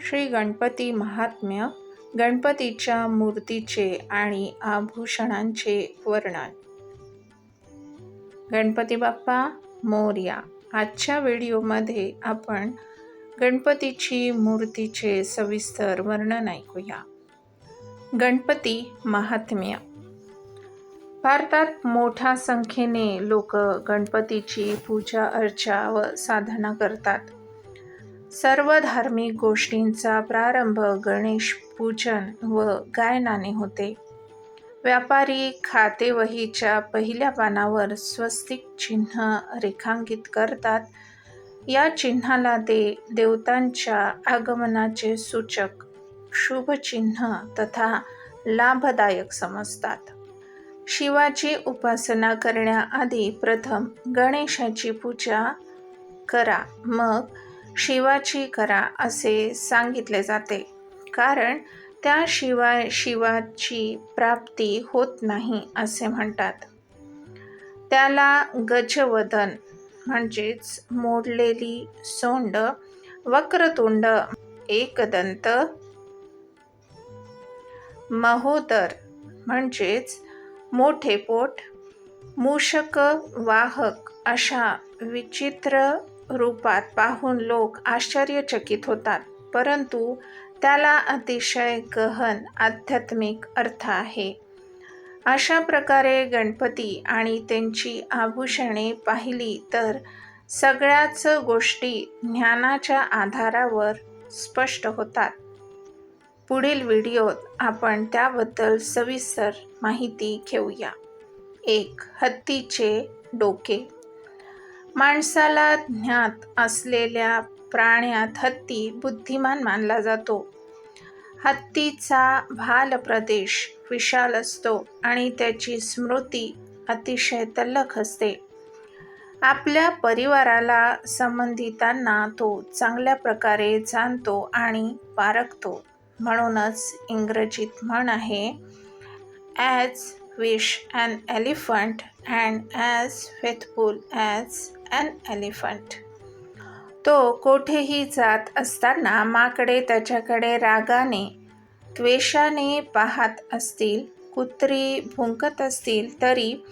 श्री गणपती महात्म्य गणपतीच्या मूर्तीचे आणि आभूषणांचे वर्णन. गणपती बाप्पा मोर्या. आजच्या व्हिडिओमध्ये आपण गणपतीची मूर्तीचे सविस्तर वर्णन ऐकूया. गणपती महात्म्य. भारतात मोठ्या संख्येने लोक गणपतीची पूजा अर्चा व साधना करतात. सर्व धार्मिक गोष्टींचा प्रारंभ गणेश पूजन व गायनाने होते. व्यापारी खातेवहीच्या पहिल्या पानावर स्वस्तिक चिन्ह रेखांकित करतात. या चिन्हाला ते देवतांच्या आगमनाचे सूचक शुभचिन्ह तथा लाभदायक समजतात. शिवाची उपासना करण्याआधी प्रथम गणेशाची पूजा करा. मग शिवाची करा असे सांगितले जाते. कारण त्याशिवाय शिवाची प्राप्ती होत नाही असे म्हणतात. त्याला गजवदन म्हणजेच मोडलेली सोंड वक्रतुंड एकदंत महोदर म्हणजेच मोठे पोट मूषक वाहक अशा विचित्र रूपात पाहून लोक आश्चर्यचकित होतात. परंतु त्याला अतिशय गहन आध्यात्मिक अर्थ आहे. अशा प्रकारे गणपती आणि त्यांची आभूषणे पाहिली तर सगळ्याच गोष्टी ज्ञानाच्या आधारावर स्पष्ट होतात. पुढील व्हिडिओत आपण त्याबद्दल सविस्तर माहिती घेऊया. एक हत्तीचे डोके. माणसाला ज्ञात असलेल्या प्राण्यात हत्ती बुद्धिमान मानला जातो. हत्तीचा भाल प्रदेश विशाल असतो आणि त्याची स्मृती अतिशय तल्लख असते. आपल्या परिवाराला संबंधितांना तो चांगल्या प्रकारे जाणतो आणि पारखतो. म्हणूनच इंग्रजीत म्हण आहे as wise an elephant and as faithful as an elephant तो कोठेही जात असताना माकडे त्याच्याकडे रागाने त्वेषाने पाहत असतील कुत्री भुंकत असतील तरी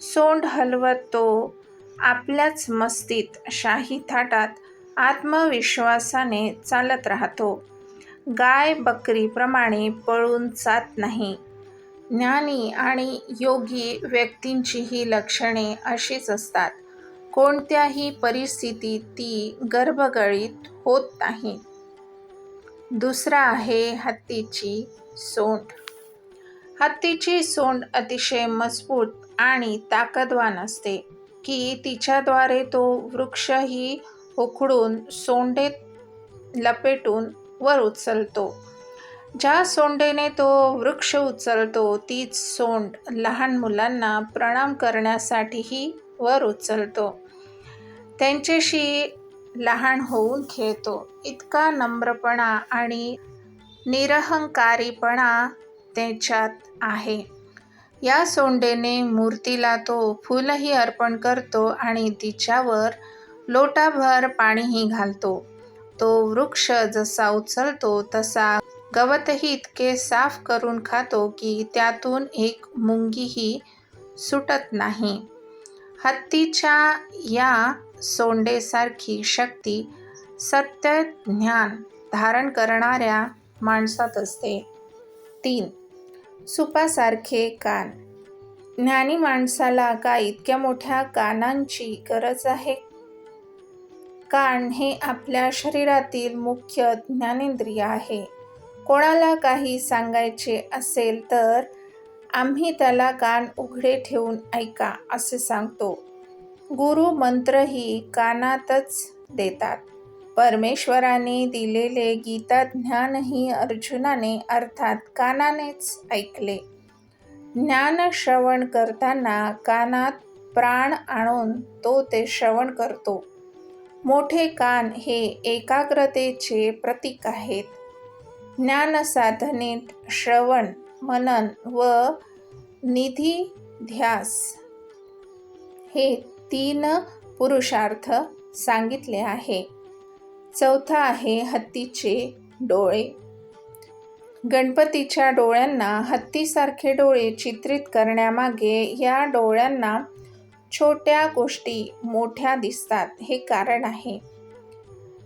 सोंड हलवत तो आपल्याच मस्तीत शाही थाटात आत्मविश्वासाने चालत राहतो. गाय बकरीप्रमाणे पळून जात नाही. ज्ञानी आणि योगी व्यक्तींची ही लक्षणे अशीच असतात. कोणत्याही परिस्थितीत ती गर्भगळीत होत नाही. दुसरा आहे हत्तीची सोंड. हत्तीची सोंड अतिशय मजबूत आणि ताकदवान असते की तिच्याद्वारे तो वृक्षही उखडून सोंडेत लपेटून वर उचलतो. ज्या सोंडेने तो वृक्ष उचलतो तीच सोंड लहान मुलांना प्रणाम करण्यासाठीही वर उचलतो. त्यांच्याशी लहान होऊन खेळतो. इतका नम्रपणा आणि निरहंकारीपणा त्याच्यात आहे. या सोंडेने मूर्तीला तो फुलही अर्पण करतो आणि तिच्यावर लोटाभर पाणीही घालतो. तो वृक्ष जसा उचलतो तसा गवतही इतके साफ करून खातो की त्यातून एक मुंगीही सुटत नाही. हत्तीच्या या सोंडेसारखी शक्ती सत्य ज्ञान धारण करणाऱ्या माणसात असते. तीन. सुपासारखे कान. ज्ञानी माणसाला का इतक्या मोठ्या कानांची गरज आहे? कान हे आपल्या शरीरातील मुख्य ज्ञानेंद्रिय आहे. कोणाला काही सांगायचे असेल तर आम्ही त्याला कान उघडे ठेवून ऐका असे सांगतो. गुरु मंत्रही कानातच देतात. परमेश्वराने दिलेले गीता ज्ञानही अर्जुनाने अर्थात कानानेच ऐकले. ज्ञान श्रवण करताना कानात प्राण आणून तो ते श्रवण करतो. मोठे कान हे एकाग्रतेचे प्रतीक आहेत. ज्ञानसाधनेत श्रवण मनन व निधिध्यास हे तीन पुरुषार्थ सांगितले आहे. चौथा आहे हत्तीचे डोळे. गणपतीच्या डोळ्यांना हत्तीसारखे डोळे चित्रित करण्यामागे या डोळ्यांना छोट्या गोष्टी मोठ्या दिसतात हे कारण आहे.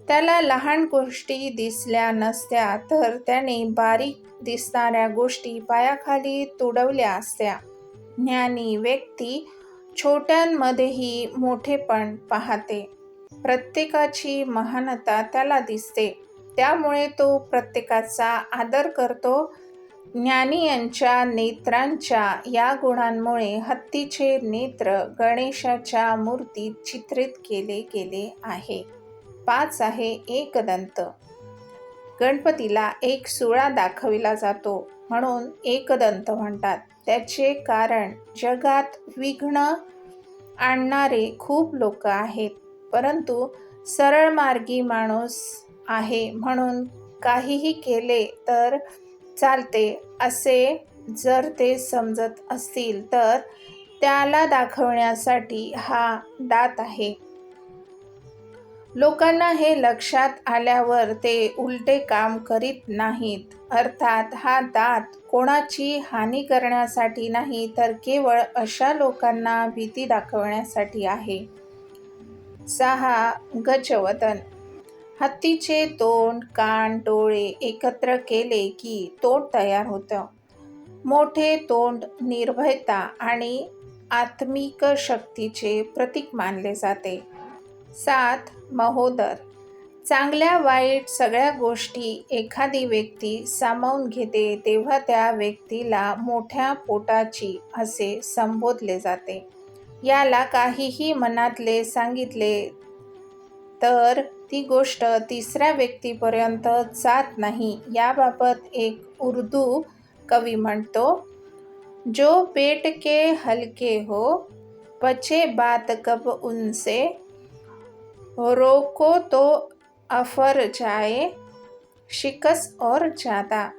त्याला लहान गोष्टी दिसल्या नसत्या तर त्याने बारीक दिसणाऱ्या गोष्टी पायाखाली तुडवल्या असत्या. ज्ञानी व्यक्ती छोट्यांमध्येही मोठेपण पाहते. प्रत्येकाची महानता त्याला दिसते. त्यामुळे तो प्रत्येकाचा आदर करतो. ज्ञानी यांच्या नेत्रांच्या या गुणांमुळे हत्तीचे नेत्र गणेशाच्या मूर्तीत चित्रित केले गेले आहे. पाच आहे एकदंत गणपतीला एक सुळा दाखविला जातो म्हणून एकदंत म्हणतात. त्याचे कारण जगात विघ्न आणणारे खूप लोक आहेत परंतु सरळ मार्गी माणूस आहे म्हणून काहीही केले तर चालते असे जर ते समजत असतील तर त्याला दाखवण्यासाठी हा दात आहे. लोकांना हे लक्षात आल्यावर ते उलटे काम करीत नाहीत. अर्थात हा दात कोणाची हानी करण्यासाठी नाही तर केवळ अशा लोकांना भीती दाखवण्यासाठी आहे. सहा. गजवदन. हत्तीचे तोंड कान डोळे एकत्र केले की तोंड तयार होतं. मोठे तोंड निर्भयता आणि आत्मिक शक्तीचे प्रतीक मानले जाते. सात महोदर. चांगल्या वाईट सगळ्या गोष्टी एखादी व्यक्ती सामावून घेते तेव्हा त्या व्यक्तीला मोठ्या पोटाची असे संबोधले जाते. याला काहीही मनातले सांगितले तर ती गोष्ट तिसऱ्या व्यक्तीपर्यंत जात नाही याबाबत एक उर्दू कवी म्हणतो जो पेट के हलके हो पचे बात कब उनसे रोको तो अफर जाए शिकस और जादा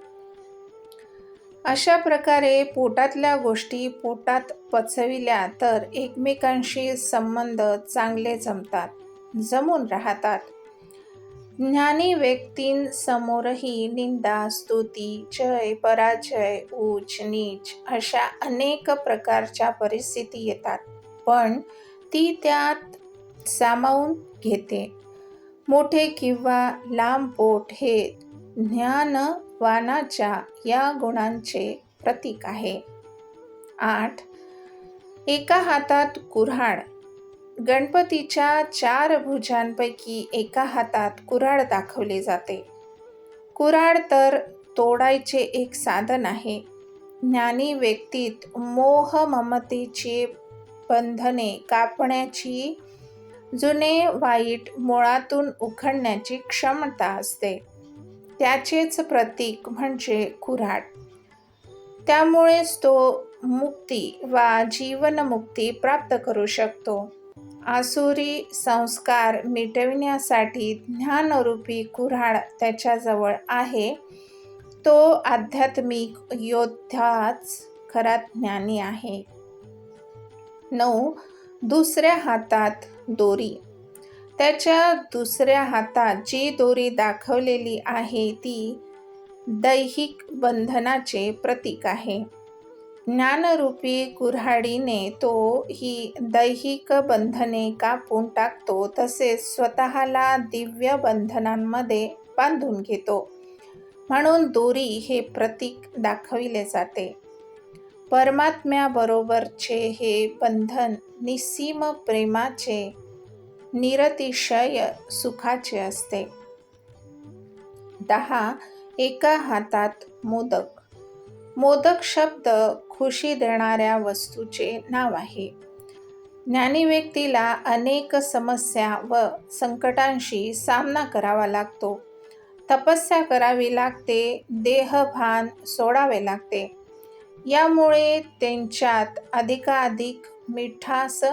अशा प्रकारे पोटातल्या गोष्टी पोटात पचविल्या तर एकमेकांशी संबंध चांगले जमतात जमून राहतात. ज्ञानी व्यक्तींसमोरही निंदा स्तुती जय पराजय उच नीच अशा अनेक प्रकारच्या परिस्थिती येतात. पण ती त्यात सामावून घेते. मोठे किंवा लांब पोट हे ज्ञानवानाच्या या गुणांचे प्रतीक आहे. आठ. एका हातात कुऱ्हाड. गणपतीच्या चार भुजांपैकी एका हातात कुऱ्हाड दाखवले जाते. कुऱ्हाड तर तोडायचे एक साधन आहे. ज्ञानी व्यक्तीत मोह ममतेची बंधने कापण्याची जुने वाईट मुळातून उखडण्याची क्षमता असते. त्याचेच प्रतीक म्हणजे कुऱ्हाड. त्यामुळेच तो मुक्ती वा जीवनमुक्ती प्राप्त करू शकतो. आसुरी संस्कार मिटविण्यासाठी ज्ञानरूपी कुऱ्हाड त्याच्याजवळ आहे. तो आध्यात्मिक योद्धाच खरा ज्ञानी आहे. नऊ. दुसऱ्या हातात दोरी. त्याच्या दुसऱ्या हातात जी दोरी दाखवलेली आहे ती दैहिक बंधनाचे प्रतीक आहे. ज्ञानरूपी कुऱ्हाडीने तो ही दैहिक बंधने कापून टाकतो तसेच स्वतःला दिव्य बंधनांमध्ये बांधून घेतो. म्हणून दोरी हे प्रतीक दाखविले जाते. परमात्म्याबरोबरचे हे बंधन निस्सीम प्रेमाचे निरतिशय सुखाचे असते. दहा एका हातात मोदक. मोदक शब्द खुशी देणाऱ्या वस्तूचे नाव आहे. ज्ञानी व्यक्तीला अनेक समस्या व संकटांशी सामना करावा लागतो. तपस्या करावी लागते देहभान सोडावे लागते. यामुळे त्यांच्यात अधिकाधिक मिठास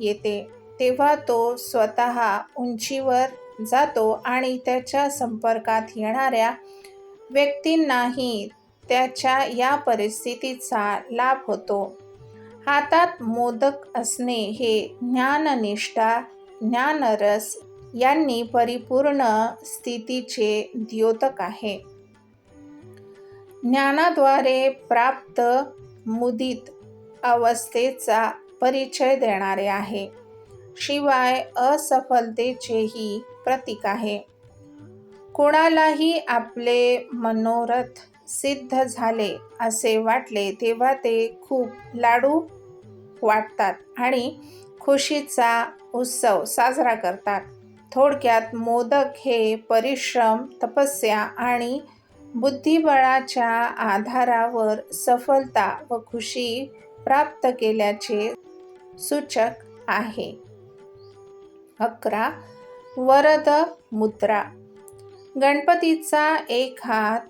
येते. तेव्हा तो स्वतः उंचीवर जातो आणि त्याच्या संपर्कात येणाऱ्या व्यक्तींनाही त्याच्या या परिस्थितीचा लाभ होतो. हातात मोदक असणे हे ज्ञाननिष्ठा ज्ञानरस यांनी परिपूर्ण स्थितीचे द्योतक आहे. ज्ञानाद्वारे प्राप्त मुदित अवस्थेचा परिचय देणारे आहे. शिवाय असफलतेचेही प्रतीक आहे. कोणालाही आपले मनोरथ सिद्ध झाले असे वाटले तेव्हा ते खूप लाडू वाटतात आणि खुशीचा उत्सव साजरा करतात. थोडक्यात मोदक हे परिश्रम तपस्या आणि बुद्धिबळाच्या आधारावर सफलता व खुशी प्राप्त केल्याचे सूचक आहे. अकरा. वरद मुद्रा. गणपतीचा एक हात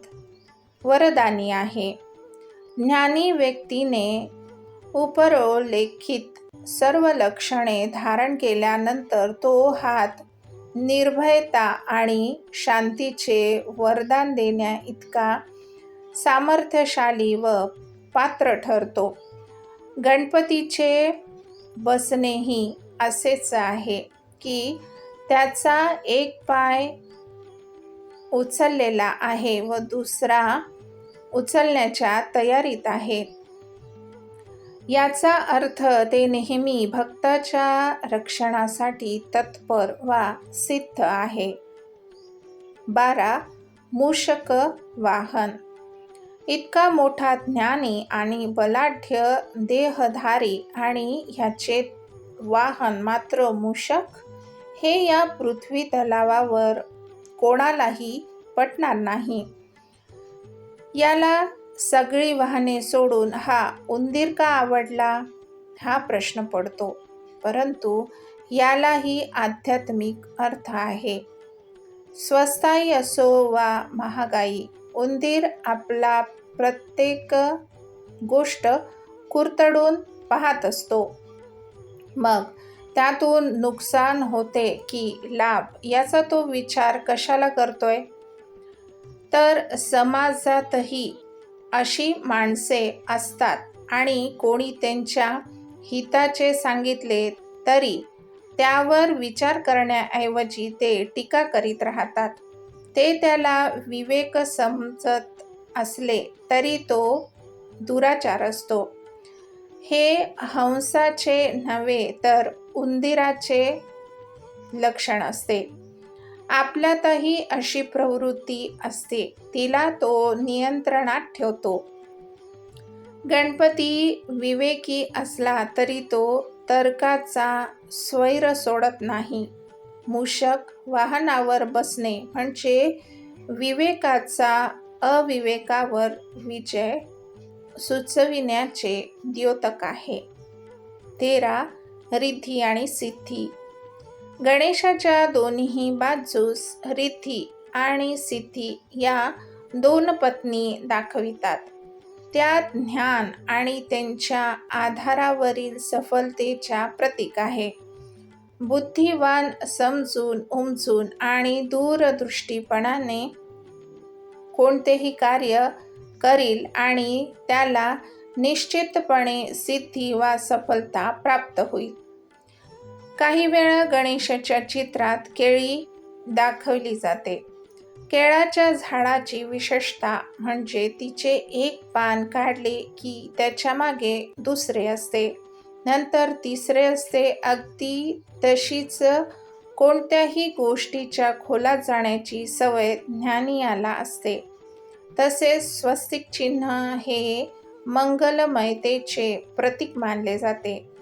वरदानी आहे. ज्ञानी व्यक्तीने उपरोलेखित सर्व लक्षणे धारण केल्यानंतर तो हात निर्भयता आणि शांतीचे वरदान देण्या इतका सामर्थ्यशाली व पात्र ठरतो. गणपतीचे बसणेही असेच आहे की त्याचा एक पाय उचललेला आहे व दुसरा उचलण्याच्या तयारीत आहे. याचा अर्थ ते नेहमी भक्ताच्या रक्षणासाठी तत्पर वा सिद्ध आहे. बारा. मूषक वाहन. इतका मोठा ज्ञानी आणि बलाढ्य देहधारी आणि ह्याचे वाहन मात्र मूषक? हे या पृथ्वी तलावावर कोणालाही पटणार नाही. याला सगळी वाहने सोडून हा उंदीर का आवडला? हा प्रश्न पडतो. परंतु यालाही आध्यात्मिक अर्थ आहे. स्वस्ताई असो वा महागाई उंदीर आपला प्रत्येक गोष्ट कुरतडून पाहत असतो. मग त्यातून नुकसान होते की लाभ याचा तो विचार कशाला करतोय? तर समाजातही अशी माणसे असतात. आणि कोणी त्यांच्या हिताचे सांगितले तरी त्यावर विचार करण्याऐवजी ते टीका करीत राहतात. ते त्याला विवेक समजत असले तरी तो दुराचार असतो. हे हंसाचे नव्हे तर उंदिराचे लक्षण असते. आपल्यातही अशी प्रवृत्ती असते. तिला तो नियंत्रणात ठेवतो. गणपती विवेकी असला तरी तो तर्काचा स्वैर सोडत नाही. मूषक वाहनावर बसणे म्हणजे विवेकाचा अविवेकावर विजय सुचविण्याचे द्योतक आहे. तेरा रिद्धी आणि सिद्धी. गणेशाच्या दोन्ही बाजूस रिद्धी आणि सिद्धी या दोन पत्नी दाखवितात. त्यात ज्ञान आणि त्यांच्या आधारावरील सफलतेच्या प्रतीक आहे. बुद्धिवान समजून उमजून आणि दूरदृष्टीपणाने कोणतेही कार्य करील आणि त्याला निश्चितपणे सिद्धी वा सफलता प्राप्त होईल. काही वेळा गणेशाच्या चित्रात केळी दाखवली जाते. केळाच्या झाडाची विशेषता म्हणजे तिचे एक पान काढले की त्याच्यामागे दुसरे असते. नंतर तिसरे असते. अगदी तशीच कोणत्याही गोष्टीच्या खोलात जाण्याची सवय ज्ञानियाला असते. तसेच स्वस्तिक चिन्ह हे मंगलमयतेचे प्रतीक मानले जाते.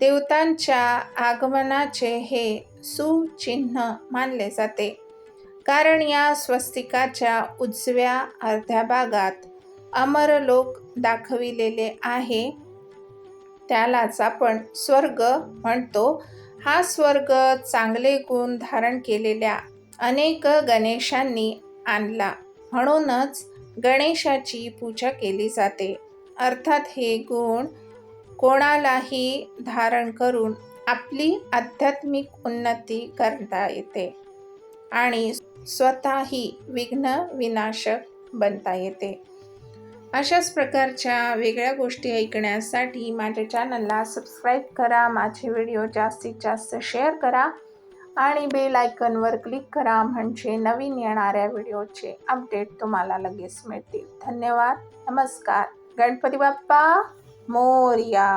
देवतांच्या आगमनाचे हे सुचिन्ह मानले जाते. कारण या स्वस्तिकाच्या उजव्या अर्ध्या भागात अमरलोक दाखविलेले आहे. त्यालाच आपण स्वर्ग म्हणतो. हा स्वर्ग चांगले गुण धारण केलेल्या अनेक गणेशांनी आणला. म्हणूनच गणेशाची पूजा केली जाते. अर्थात हे गुण कोणालाही धारण करून आपली आध्यात्मिक उन्नती करता येते आणि स्वतःही विघ्न विनाशक बनता येते. अशाच प्रकारच्या वेगळ्या गोष्टी ऐकण्यासाठी माझ्या चॅनलला सबस्क्राईब करा माझे व्हिडिओ जास्तीत जास्त शेअर करा आणि बेल आयकनवर क्लिक करा म्हणजे नवीन येणाऱ्या व्हिडिओचे अपडेट तुम्हाला लगेच मिळतील. धन्यवाद नमस्कार. गणपती बाप्पा! मोरया